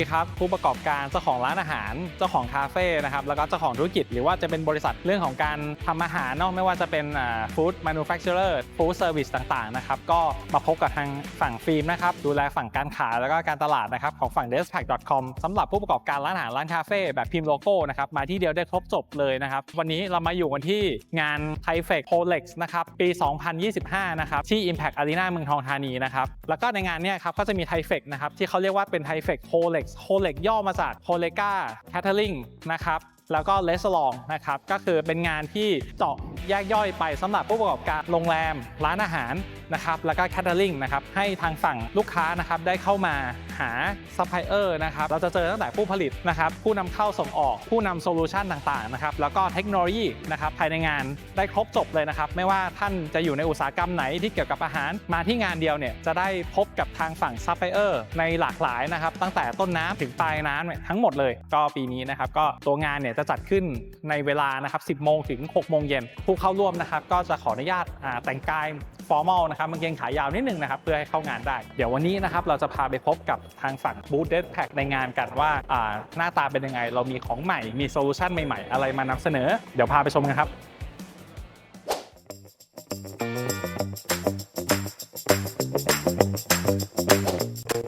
ดีครับ ผู้ประกอบการเจ้าของร้านอาหาร เจ้าของคาเฟ่นะครับแล้วก็เจ้าของธุรกิจ หรือว่าจะเป็นบริษัทเรื่องของการทำอาหารนาะไม่ว่าจะเป็นฟู้ดแมนูแฟคเจอร์ฟู้ดเซอร์วิสต่างๆนะครับก็มาพบกับทางฝั่งฟิล์มนะครับดูแลฝั่งการขายแล้วก็การตลาดนะครับของฝั่ง d e s p a c c o m สำหรับผู้ประกอบการร้านอาหารร้านคาเฟ่แบบพิมพ์โลโก้นะครับมาที่เดียวได้ครบจบเลยนะครับวันนี้เรามาอยู่กันที่งานไทเฟกโ o เล็กนะครับปี 2025 นะครับที่ Impact Arena เมืองทองธานีนะครับแล้วก็ในงานเนี้ยครับก็จะมีไทเฟกนะครับที่เขาเรียกว่าเป็นไทเฟกโ o เล็กโคเล็กย่อมาจากโคเลกาแคทเทอริงนะครับแล้วก็เลสลองนะครับก็คือเป็นงานที่เจาะ แยกย่อยไปสำหรับผู้ประกอบการโรงแรม ร้านอาหารนะครับแล้วก็แคทเทอริงนะครับให้ทางฝั่งลูกค้านะครับได้เข้ามาหาซัพพลายเออร์นะครับเราจะเจอตั้งแต่ผู้ผลิตนะครับผู้นำเข้าส่งออก ผู้นำโซลูชันต่างๆนะครับแล้วก็เทคโนโลยีนะครับภายในงานได้ครบจบเลยนะครับ ไม่ว่าท่านจะอยู่ในอุตสาหกรรมไหนที่เกี่ยวกับอาหาร มาที่งานเดียวเนี่ยจะได้พบกับทางฝั่งซัพพลายเออร์ในหลากหลายนะครับตั้งแต่ต้นน้ำถึงปลายน้ำเนี่ยทั้งหมดเลย ก็ปีนี้นะครับก็ตัวงานเนี่ยจะจัดขึ้นในเวลานะครับ 10 โมงถึง 6 โมงเย็นผู้เข้าร่วมนะครับก็จะขออนุญาตแต่งกายฟอร์มอลนะครับกางเกงขายาวนิดนึงนะครับเพื่อให้เข้างานได้ เดี๋ยววันนี้นะครับเราจะพาไปพบกับทางฝั่งบูธเดสแพ็ในงานกันว่าหน้าตาเป็นยังไง เรามีของใหม่มีโซลูชันใหม่ๆ อะไรมานำเสนอ เดี๋ยวพาไปชมกันครับ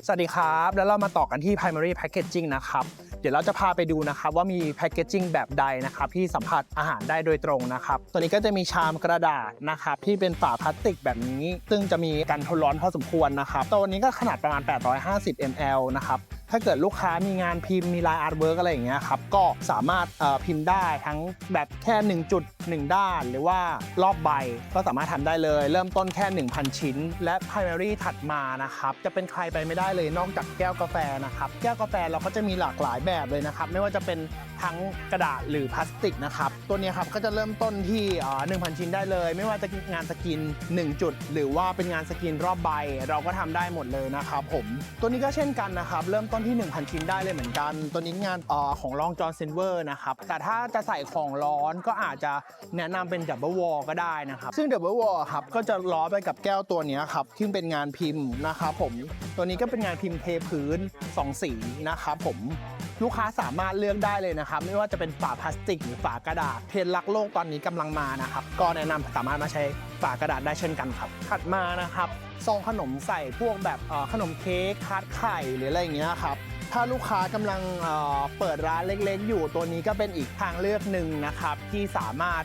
สวัสดีครับ แล้วเรามาต่อกันที่ primary packaging นะครับ เดี๋ยวเราจะพาไปดูนะครับว่ามีแพคเกจิ้งแบบใดนะครับที่สัมผัสอาหารได้โดยตรงนะครับตัวนี้ก็จะมีชามกระดาษนะครับที่เป็นฝาพลาสติกแบบนี้ ซึ่งจะมีการทนร้อนพอสมควรนะครับตัวนี้ก็ขนาดประมาณ 850 ml นะครับ ถ้าเกิดลูกค้ามีงานพิมพ์มีลายอาร์ตเวิร์กอะไรอย่างเงี้ยครับก็สามารถพิมพ์ได้ทั้งแบบแค่ 1 จุด 1 ด้าน หรือว่ารอบใบก็สามารถทำได้เลย เริ่มต้นแค่ 1,000 ชิ้น และ primary ถัดมานะครับจะเป็นใครไปไม่ได้เลยนอกจากแก้วกาแฟนะครับแก้วกาแฟเราก็จะมีหลากหลายแบบเลยนะครับไม่ว่าจะเป็นทั้งกระดาษหรือพลาสติกนะครับตัวนี้ครับก็จะเริ่มต้นที่เอ่อ1,000 ชิ้นได้เลย ไม่ว่าจะงานสกิน 1 จุด หรือว่าเป็นงานสกินรอบใบ เราก็ทำได้หมดเลยนะครับผมตัวนี้ก็เช่นกันนะครับเริ่มต้นที่ 1,000 ชิ้นได้เลยเหมือนกัน ตัวนี้งานออของลองจอห์นซินเวอร์นะครับ แต่ถ้าจะใส่ของร้อนก็อาจจะแนะนำเป็นดับเบิลวอลก็ได้นะครับ ซึ่งดับเบิลวอลครับก็จะล้อไปกับแก้วตัวเนี้ยครับที่เป็นงานพิมพ์นะครับผม ตัวนี้ก็เป็นงานพิมพ์เทพื้นสองสีนะครับผม ลูกค้าสามารถเลือกได้เลยนะครับ ไม่ว่าจะเป็นฝาพลาสติกหรือฝากระดาษเทรนด์รักโลกตอนนี้กำลังมานะครับ ก็แนะนำสามารถมาใช้ ฝากระดาษได้เช่นกันครับ ถัดมานะครับซองขนมใส่พวกแบบขนมเค้กทาร์ตไข่หรืออะไรอย่างเงี้ยครับถ้าลูกค้ากำลังเปิดร้านเล็กๆ อยู่ตัวนี้ก็เป็นอีกทางเลือกหนึ่งนะครับ ที่สามารถ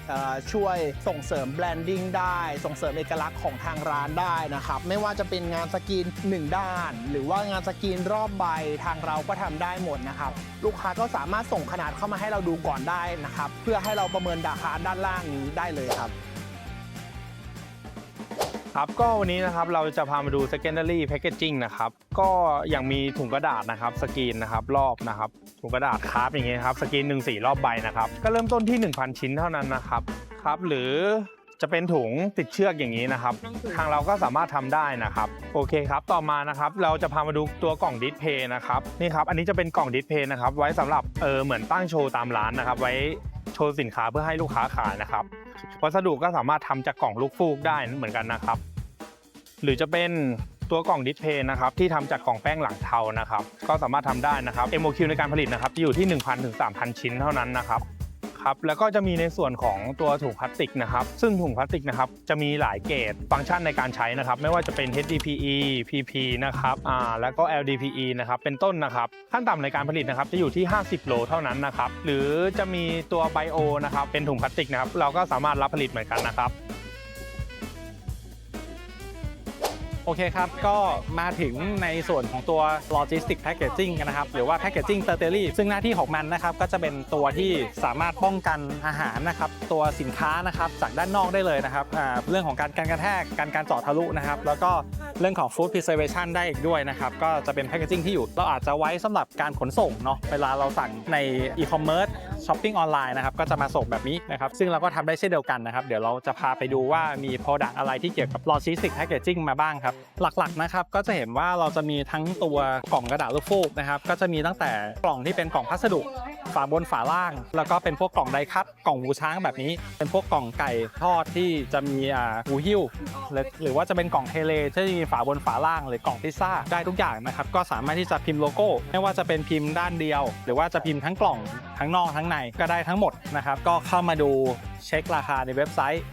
ช่วยส่งเสริมแบรนดิ้งได้ ส่งเสริมเอกลักษณ์ของทางร้านได้นะครับ ไม่ว่าจะเป็นงานสกรีนหนึ่งด้าน หรือว่างานสกรีนรอบใบทางเราก็ทำได้หมดนะครับ ลูกค้าก็สามารถส่งขนาดเข้ามาให้เราดูก่อนได้นะครับ เพื่อให้เราประเมินราคาด้านล่างนี้ได้เลยครับ ครับก็วันนี้นะครับเราจะพามาดู secondary packaging นะครับก็อย่างมีถุงกระดาษนะครับสกรีนนะครับรอบนะครับถุงกระดาษคราฟอย่างเงี้ยครับสกรีนหนึ่งสี่รอบใบนะครับก็เริ่มต้นที่ 1,000 ชิ้นเท่านั้นนะครับครับหรือจะเป็นถุงติดเชือกอย่างนี้นะครับ ทางเราก็สามารถทำได้นะครับ โอเคครับ ต่อมานะครับ เราจะพามาดูตัวกล่องดิสเพย์นะครับ นี่ครับ อันนี้จะเป็นกล่องดิสเพย์นะครับ ไว้สำหรับ เออ เหมือนตั้งโชว์ตามร้านนะครับ ไว้ โชว์สินค้าเพื่อให้ลูกค้าขายนะครับ วัสดุก็สามารถทำจากกล่องลูกฟูกได้เหมือนกันนะครับ หรือจะเป็นตัวกล่องดิสเพย์นะครับที่ทำจากกล่องแป้งหลังเทานะครับ ก็สามารถทำได้นะครับ MOQ ในการผลิตนะครับจะอยู่ที่ 1,000ถึง3,000 ชิ้นเท่านั้นนะครับ ครับแล้วก็จะมีในส่วนของตัวถุงพลาสติกนะครับซึ่งถุงพลาสติกนะครับจะมีหลายเกรดฟังก์ชันในการใช้นะครับไม่ว่าจะเป็น HDPE PP นะครับอ่าแล้วก็ LDPE นะครับเป็นต้นนะครับขั้นต่ำในการผลิตนะครับจะอยู่ที่ 50 โลเท่านั้นนะครับหรือจะมีตัวไบโอนะครับเป็นถุงพลาสติกนะครับเราก็สามารถรับผลิตเหมือนกันนะครับ โอเคครับ ก็มาถึงในส่วนของตัว logistic packaging กันนะครับ หรือว่า packaging t e r t i a r y ซึ่งหน้าที่ของมันนะครับ ก็จะเป็นตัวที่สามารถป้องกันอาหารนะครับ ตัวสินค้านะครับ จากด้านนอกได้เลยนะครับเรื่องของการการกระแทกการการเจาะทะลุนะครับ แล้วก็ เรื่องของ food preservation ได้อีกด้วยนะครับ ก็จะเป็น packaging ที่อยู่ เราอาจจะไว้สำหรับการขนส่งเนาะเวลาเราสั่งใน e-commerce ช้อปปิ้งออนไลน์นะครับก็จะมาส่งแบบนี้นะครับ ซึ่งเราก็ทำได้เช่นเดียวกันนะครับ เดี๋ยวเราจะพาไปดูว่ามี product อะไรที่เกี่ยวกับ logistic packaging มาบ้างครับ หลักๆนะครับก็จะเห็นว่าเราจะมีทั้งตัวกล่องกระดาษลูกฟูกนะครับก็จะมีตั้งแต่กล่องที่เป็นกล่องพัสดุ ฝาบนฝาล่าง แล้วก็เป็นพวกกล่องไดคัตกล่องหูช้างแบบนี้ เป็นพวกกล่องไก่ทอดที่จะมีอ่าหูหิ้วหรือหรือว่าจะเป็นกล่องเทเลที่มีฝาบนฝาล่างหรือกล่องพิซซ่าได้ทุกอย่างนะครับก็สามารถที่จะพิมพ์โลโก้ ไม่ว่าจะเป็นพิมพ์ด้านเดียว หรือว่าจะพิมพ์ทั้งกล่อง ทั้งนอกทั้งในก็ได้ทั้งหมดนะครับ ก็เข้ามาดูเช็คราคาในเว็บไซต์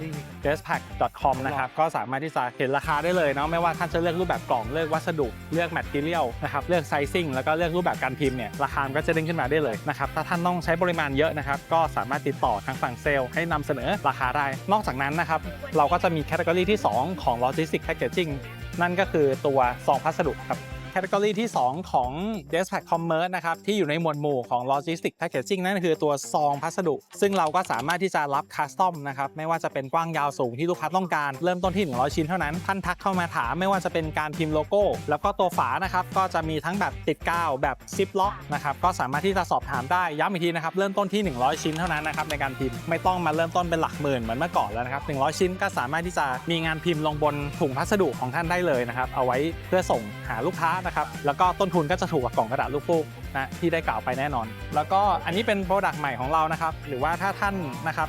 d e s p a c k c o m นะครับ ก็สามารถที่จะเห็นราคาได้เลยเนาะไม่ว่าท่านจะเลือกรูปแบบกล่องเลือกวัสดุเลือก material นะครับเลือกไซซิ่งแล้วก็เลือกรูปแบบการพิมพ์เนี่ยราคาก็จะเด้งขึ้นมาได้เลยนะครับถ้าท่านต้องใช้ปริมาณเยอะนะครับก็สามารถติดต่อทางฝั่งเซลล์ให้นำเสนอราคาได้นอกจากนั้นนะครับเราก็จะมีแคตตากรีที่ 2 ของ Logistics Packaging นั่นก็คือตัวซองพัสดุครับ แคตตากรีที่ 2 ของ d e s p a c Commerce นะครับที่อยู่ในหมวดหมู่ของ Logistics Packaging นั่นคือตัวซองพัสดุ ซึ่งเราก็สามารถที่จะรับคัสตอมนะครับไม่ว่าจะเป็นกว้างยาวสูงที่ลูกค้าต้องการ เริ่มต้นที่ 100 ชิ้นเท่านั้น ท่านทักเข้ามาถามไม่ว่าจะเป็นการพิมพ์โลโก้ แล้วก็ตัวฝานะครับก็จะมีทั้งแบบติดกาวแบบซิปล็อกนะครับก็สามารถที่จะสอบถามได้ย้ำอีกทีนะครับเริ่มต้นที่ 100 ชิ้นเท่านั้นนะครับในการพิมพ์ไม่ต้องมาเริ่มต้นเป็นหลักหมื่นเหมือนเมื่อก่อนแล้วนะครับ100 ชิ้นก็สามารถที่จะมีงานพิมพ์ลงบนถุงพัสดุของท่านได้เลยนะครับเอาไว้เพื่อส่งหาลูกค้านะครับ แล้วก็ต้นทุนก็จะถูกกว่ากล่องกระดาษลูกฟูกนะที่ได้กล่าวไปแน่นอน แล้วก็อันนี้เป็นโปรดักต์ใหม่ของเรานะครับ หรือว่าถ้าท่านนะครับ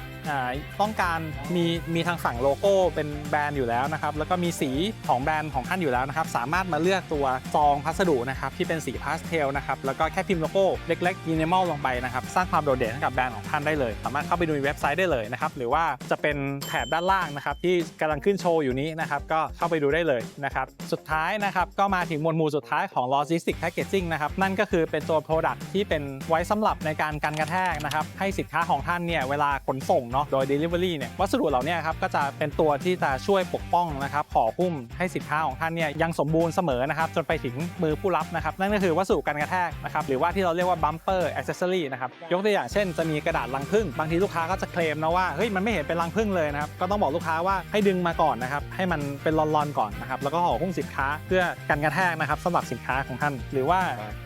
ต้องการมีมีทางฝั่งโลโก้เป็นแบรนด์อยู่แล้วนะครับแล้วก็มีสีของแบรนด์ของท่านอยู่แล้วนะครับสามารถมาเลือกตัวซองพัสดุนะครับที่เป็นสีพาสเทลนะครับแล้วก็แค่พิมพ์โลโก้เล็กๆมินิมอลลงไปนะครับสร้างความโดดเด่นให้กับแบรนด์ของท่านได้เลย สามารถเข้าไปดูในเว็บไซต์ได้เลยนะครับหรือว่าจะเป็นแถบด้านล่างนะครับที่กำลังขึ้นโชว์อยู่นี้นะครับก็เข้าไปดูได้เลยนะครับสุดท้ายนะครับก็มาถึงหมวดหมู่สุดท้ายของ Logistics Packaging นะครับนั่นก็คือเป็นตัว Product ที่เป็นไว้สำหรับในการกันกระแทกนะครับให้สินค้าของท่านเนี่ยเวลาขนส่งเนาะโดย Delivery เนี่ยวัสดุเหล่านี้ครับก็จะเป็นตัวที่จะช่วยปกป้องนะครับห่อหุ้มให้สินค้าของท่านเนี่ยยังสมบูรณ์เสมอนะครับจนไปถึงมือผู้รับนะครับนั่นก็คือวัสดุกันกระแทกนะครับหรือว่าที่เราเรียกว่า bumper accessory นะครับยกตัวอย่างเช่นจะมีกระดาษรังผึ้งบางทีลูกค้าก็จะเคลมนะว่าเฮ้ยมันไม่เห็นเป็นรังผึ้งเลยนะครับก็ต้องบอกลูกค้าว่าให้ดึงมาก่อนนะครับให้มันเป็นลอนๆก่อนนะครับแล้วก็ห่อหุ้มสินค้าเพื่อกันกระแทกนะครับสำหรับสินค้าของท่าน หรือว่า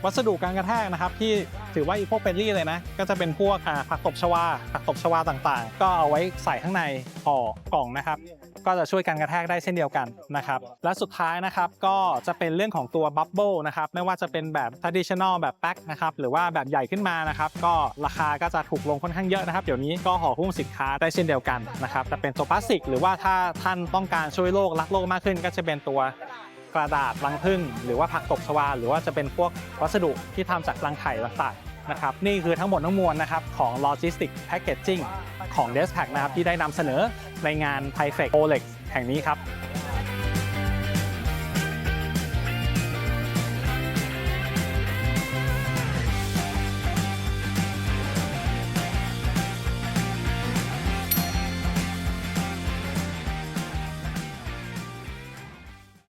วัสดุการกระแทกนะครับที่ถือว่าอีโคเปนลี่เลยนะก็จะเป็นพวกผักตบชวาผักตบชวาต่างๆก็เอาไว้ใส่ข้างในห่อกล่องนะครับ ก็จะช่วยกันกระแทกได้เช่นเดียวกันนะครับ และสุดท้ายนะครับก็จะเป็นเรื่องของตัวบับเบิลนะครับไม่ว่าจะเป็นแบบ traditional แบบแพ็คนะครับหรือว่าแบบใหญ่ขึ้นมานะครับก็ราคาก็จะถูกลงค่อนข้างเยอะนะครับ เดี๋ยวนี้ก็ห่อหุ้มสินค้าได้เช่นเดียวกันนะครับแต่เป็นตัวพลาสติก หรือว่าถ้าท่านต้องการช่วยโลกรักโลกมากขึ้น ก็จะเป็นตัวกระดาษรังผึ้งหรือว่าผักตบชวาหรือว่าจะเป็นพวกวัสดุที่ทำจากรังไข่ต่างๆ นะครับนี่คือทั้งหมดทั้งมวลนะครับของ logistic packaging ของ d e s p a c นะครับที่ได้นำเสนอในงาน t h a i f e c OLEX แห่งนี้ครับ